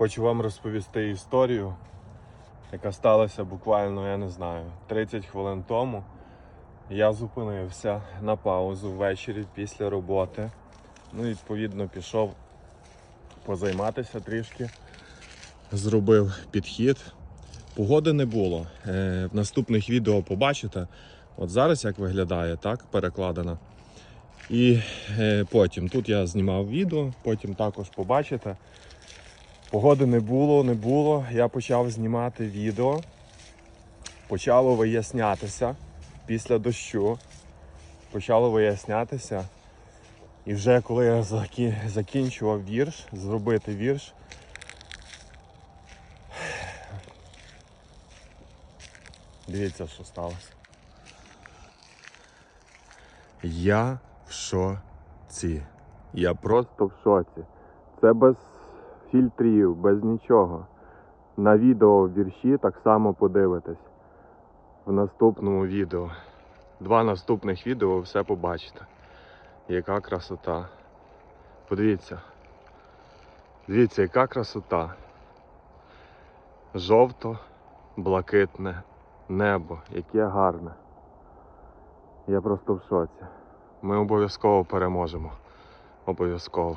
Хочу вам розповісти історію, яка сталася буквально, я не знаю, 30 хвилин тому. Я зупинився на паузу ввечері після роботи. Ну, відповідно, пішов позайматися трішки. Зробив підхід. Погоди не було. Е, в наступних відео побачите. От зараз як виглядає, так, перекладено. І е, потім тут я знімав відео, потім також побачите. Погоди не було, не було. Я почав знімати відео. Почало вияснятися після дощу. Почало вияснятися. І вже коли я закінчував вірш, зробити вірш. Дивіться, що сталося. Я в шоці. Я просто в шоці. Це без фільтрів, без нічого. На відео вірші так само подивитесь в наступному відео. Два наступних відео ви все побачите. Яка красота. Подивіться. Дивіться, яка красота. Жовто-блакитне небо, яке гарне. Я просто в шоці. Ми обов'язково переможемо. Обов'язково.